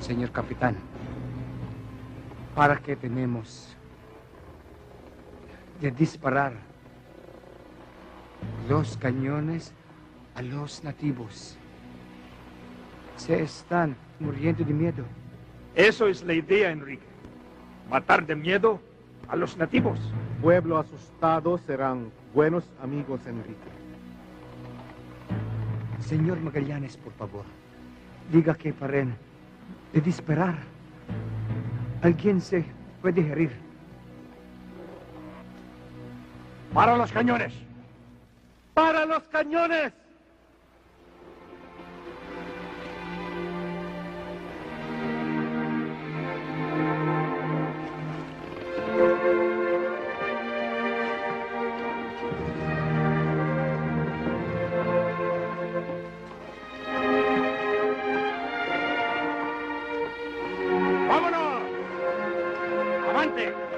Señor capitán, ¿para qué tenemos de disparar los cañones a los nativos? Se están muriendo de miedo. Eso es la idea, Enrique. Matar de miedo a los nativos. Pueblo asustado serán buenos amigos, Enrique. Señor Magallanes, por favor, diga que paren de disparar. Alguien se puede herir. ¡Para los cañones! ¡Para los cañones! one thing.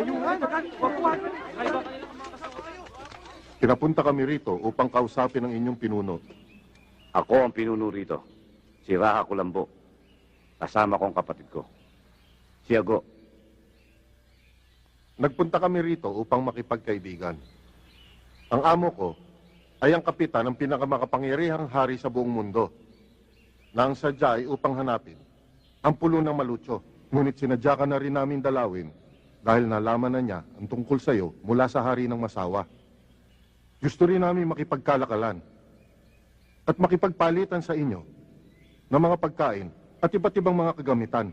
¡Avante! Pinapunta kami rito upang kausapin ang inyong pinuno. Ako ang pinuno rito. Si Raha Kulambo. Kasama kong kapatid ko. Si Ago. Nagpunta kami rito upang makipagkaibigan. Ang amo ko ay ang kapitan ng pinakamakapangyarihang hari sa buong mundo na ang sadya ay upang hanapin ang pulo ng Malucho. Ngunit sinadya ka na rin namin dalawin dahil nalaman na niya ang tungkol sa iyo mula sa hari ng Masawa. Gusto rin namin makipagkalakalan at makipagpalitan sa inyo ng mga pagkain at iba't ibang mga kagamitan.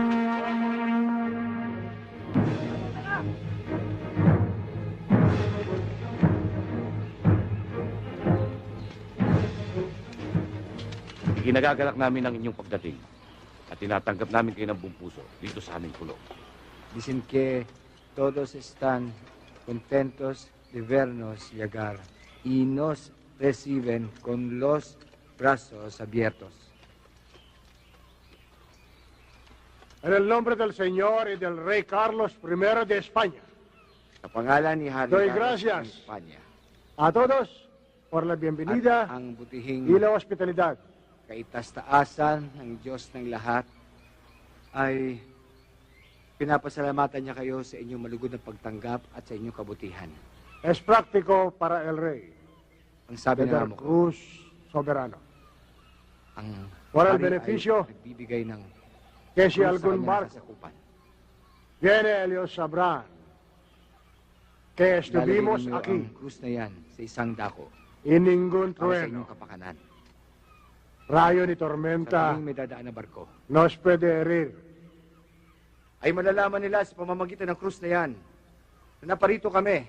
Ikinagagalak namin ang inyong pagdating at tinatanggap namin kayo ng buong puso dito sa aming kulong. Dicen que todos están contentos de vernos llegar y nos reciben con los brazos abiertos. En el nombre del Señor y del Rey Carlos I de España, Sa pangalan ni Hari Doy Carlos gracias. ng Espanya, a todos por la at bienvenida ang butihing y la hospitalidad. Kaitastaasan ng Diyos ng lahat ay pinapasalamatan niya kayo sa inyong malugod na pagtanggap at sa inyong kabutihan. Es práctico para el Rey, Ang sabi ng amo ko, Cruz Soberano, ang el hari ay beneficio nagbibigay ng que si kung sa algún kanyang barco kasakupan. viene, ellos sabrán que estuvimos Lalagay ninyo aquí ang krus na yan sa isang dako y ningún para sa trueno, kapakanan. Rayo ni Sa tormenta tuwing may dadaan na barko, nos puede herir. ay malalaman nila sa pamamagitan ng krus na yan na naparito kami.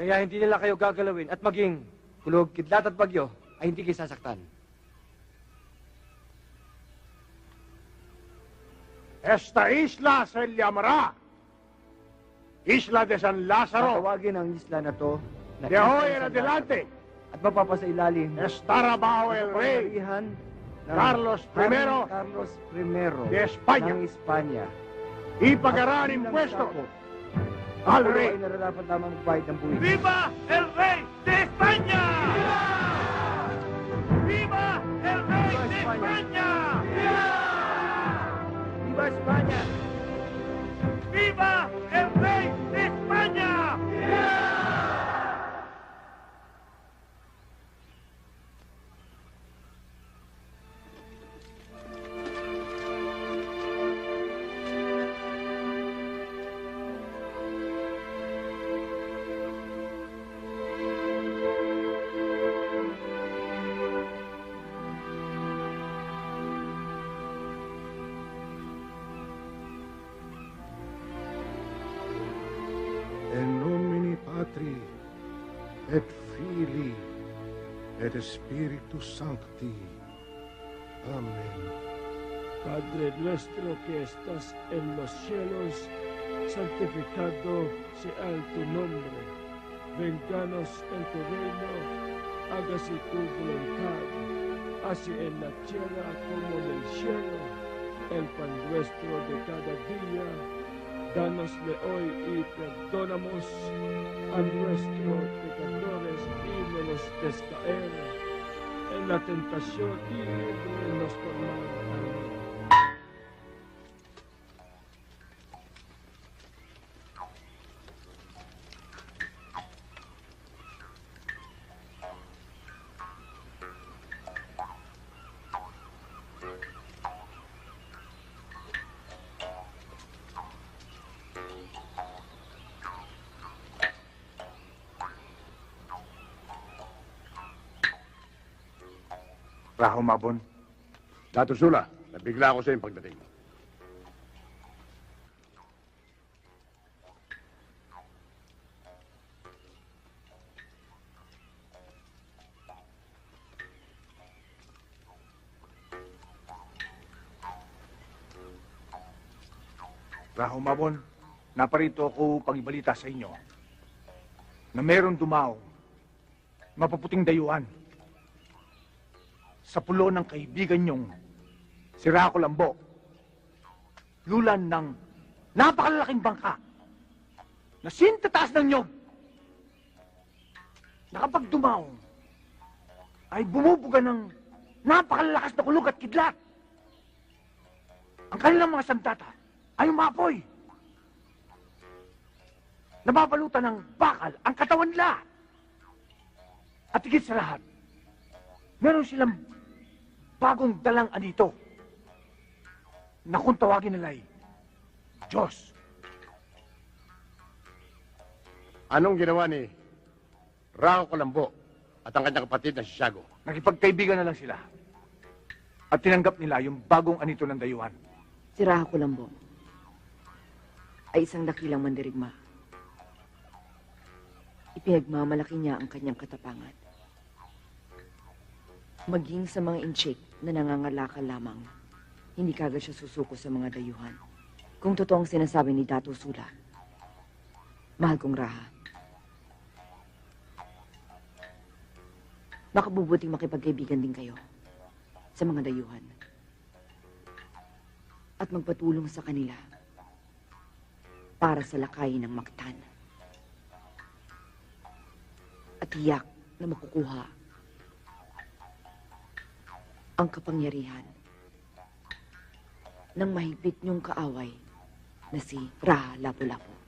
Kaya hindi nila kayo gagalawin at maging kulog, kidlat at bagyo ay hindi kayo sasaktan. Esta isla se llamará Isla de San Lázaro. Tatawagin ang isla na to na De Isla hoy en San adelante Lázaro. At mapapasailalim estará bajo sa el rey ng Carlos I Carlos, I de España ng Espanya. At impuestos bilang al rey. ay nararapat lamang magbayad ng buwis. ¡Viva el rey de España! ¡Viva el rey de España! Viva Espanya! Et Spiritus Sancti. Amen. Padre nuestro que estás en los cielos, santificado sea tu nombre. Venganos en tu reino, hágase tu voluntad, así en la tierra como en el cielo. El pan nuestro de cada día, danosle hoy y perdonamos a nuestros pecadores y no nos descaer en la tentación y líbranos del mal. Raho Mabon. Dato Sula, nabigla ako sa iyong pagdating. Raho Mabon, naparito ako pagibalita sa inyo na meron dumao mapaputing dayuhan sa pulo ng kaibigan niyong si Raco Lambo. Lulan ng napakalalaking bangka na sintataas ng nyog na kapag dumaw ay bumubuga ng napakalalakas na kulog at kidlat. Ang kanilang mga sandata ay umapoy. nababalutan ng bakal ang katawan nila. At higit sa lahat, meron silang bagong dalang anito na kung tawagin nila ay Diyos. Anong ginawa ni Raho Colombo at ang kanyang kapatid na si Siago? Nakipagkaibigan na lang sila. At tinanggap nila yung bagong anito ng dayuhan. Si Raha Colombo ay isang dakilang mandirigma. Ipinagmamalaki niya ang kanyang katapangan. Maging sa mga inchik na nangangalakal lamang, hindi kagad siya susuko sa mga dayuhan. Kung totoong sinasabi ni Dato Sula, mahal kong Raha, baka bubuting makipagkaibigan din kayo sa mga dayuhan at magpatulong sa kanila para sa lakayin ng Mactan. At tiyak na makukuha ang kapangyarihan ng mahigpit niyong kaaway na si Raha Lapu-Lapu.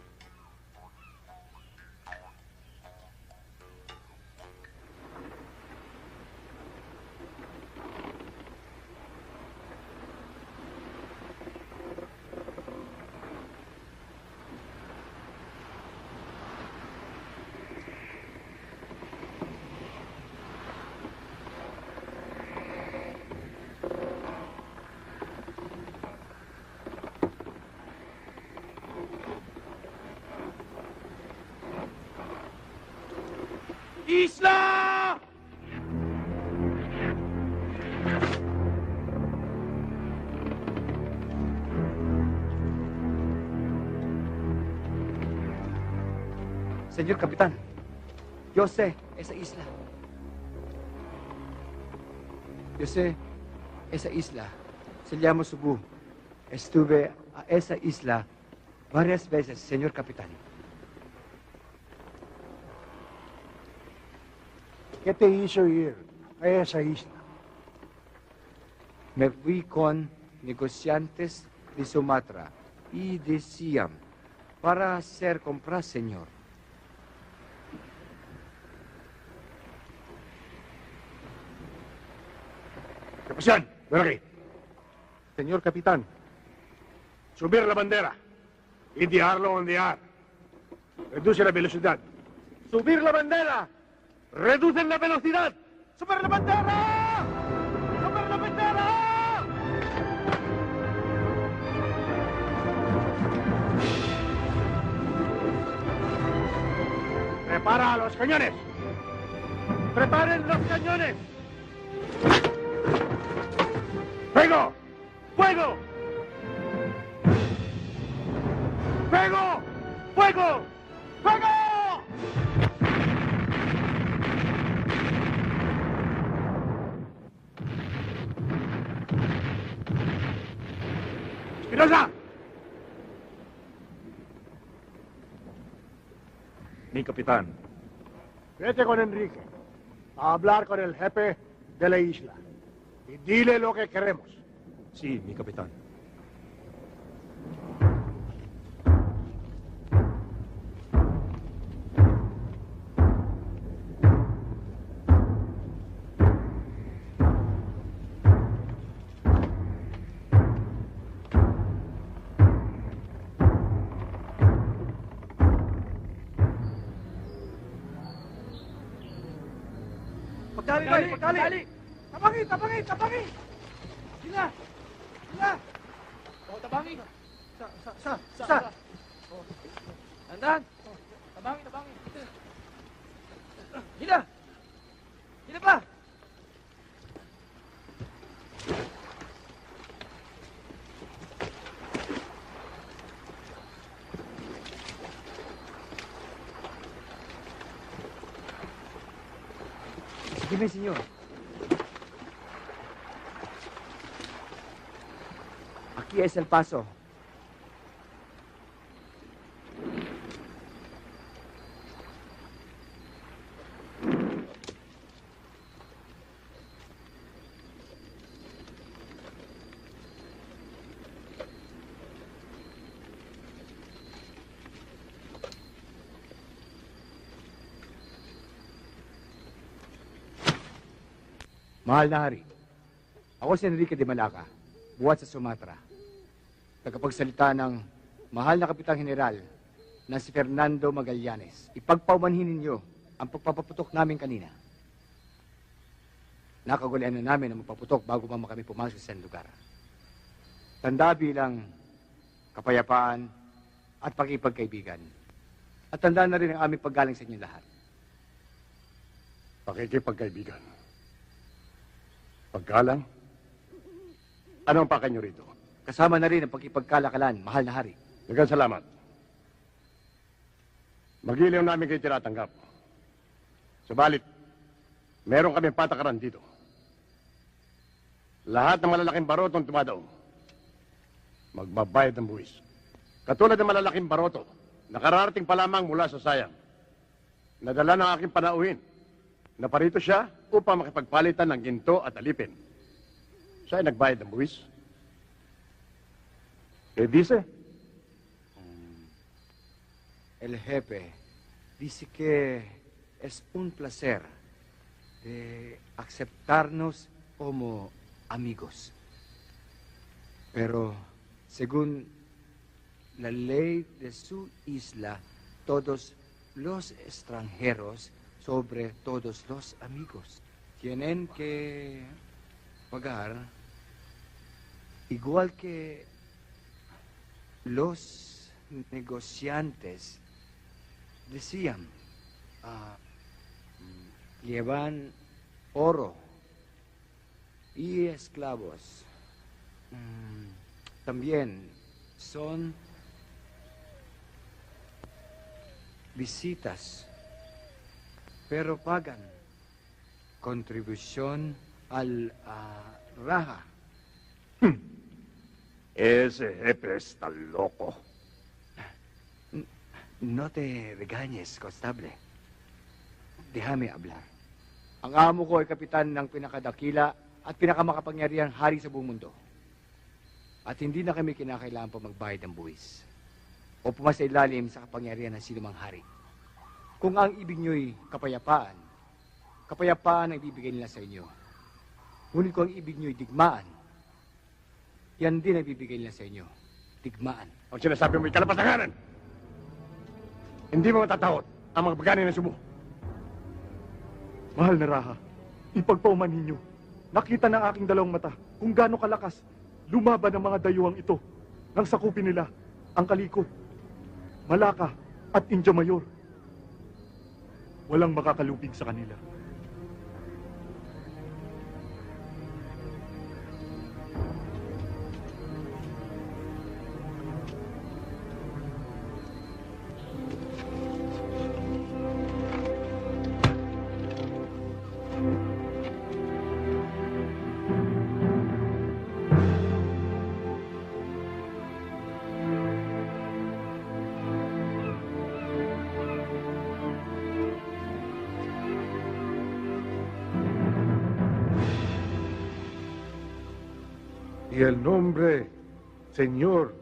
Señor Capitán, yo sé esa isla. Yo sé esa isla. Se llama Cebu. Estuve a esa isla varias veces, señor Capitán. ¿Qué te hizo ir a esa isla? Me fui con negociantes de Sumatra y de Siam para hacer compras, señor. ¿Qué pasó? Ven aquí. Señor Capitán, Subir la bandera y dejarlo ondear. Reduce la velocidad. ¡Subir la bandera! ¡Reducen la velocidad! ¡Subir la bandera! ¡Subir la bandera! Prepara los cañones. ¡Preparen los cañones! ¡Fuego! ¡Fuego! ¡Fuego! ¡Fuego! ¡Fuego! ¡Espinosa! Mi capitán, Vete con Enrique a hablar con el jefe de la isla y dile lo que queremos. sí, mi capitán. Bay, pagdali! Tabangi, tabangi, tabangi! Sila! Sila! Oh, tabangi! Sa, sa, sa, sa! Tandaan! Tabangi, tabangi! Sila! Sila pa! Dime, señor. USTS El Paso. Mahal na hari, ako si Enrique de Malaca, buhat sa Sumatra. Tagapagsalita ng mahal na Kapitang General na si Fernando Magallanes. Ipagpaumanhin ninyo ang pagpapaputok namin kanina. Nakagulian na namin ang magpaputok bago pa kami pumasok sa lugar. Tanda bilang kapayapaan at pakipagkaibigan. At tanda na rin ang aming paggaling sa inyo lahat. Pakikipagkaibigan. Paggalang? Ano ang pakay niyo rito? Kasama na rin ang pagkipagkalakalan, mahal na hari. Dagan salamat. Magiliw namin kayo tinatanggap. Subalit, meron kami patakaran dito. Lahat ng malalaking barotong dumadaong, magbabayad ng buwis. Katulad ng malalaking baroto, nakararating pa lamang mula sa sayang. Nadala ng aking panauhin. Naparito siya upang makipagpalitan ng ginto at alipin. Siya ay nagbayad ng buwis. Eh, dice, El jefe dice que es un placer de aceptarnos como amigos. Pero según la ley de su isla, todos los extranjeros, sobre todos los amigos, tienen que pagar igual que los negociantes decían, ah, mm, llevan oro y esclavos. Mm, también son visitas, pero pagan contribución al raja. Ese jefe está loco. No te regañes, Constable. Déjame hablar. Ang amo ko ay kapitan ng pinakadakila at pinakamakapangyarihang hari sa buong mundo. At hindi na kami kinakailangan pa magbayad ng buwis o pumasa ilalim sa kapangyarihan ng sinumang hari. Kung ang ibig nyo'y kapayapaan, kapayapaan ang ibibigay nila sa inyo. Ngunit kung ang ibig nyo'y digmaan, yan din ang ibibigay nila sa inyo. Digmaan. Ang sinasabi mo'y kalapatanganan. Hindi mo matatakot ang mga bagani ng sumo. mahal na Raha, ipagpauman ninyo. Nakita ng aking dalawang mata kung gaano kalakas lumaban ang mga dayuhang ito nang sakupin nila ang Kaliko, Malaka at India Mayor. Walang makakalupig sa kanila. Y el nombre, Señor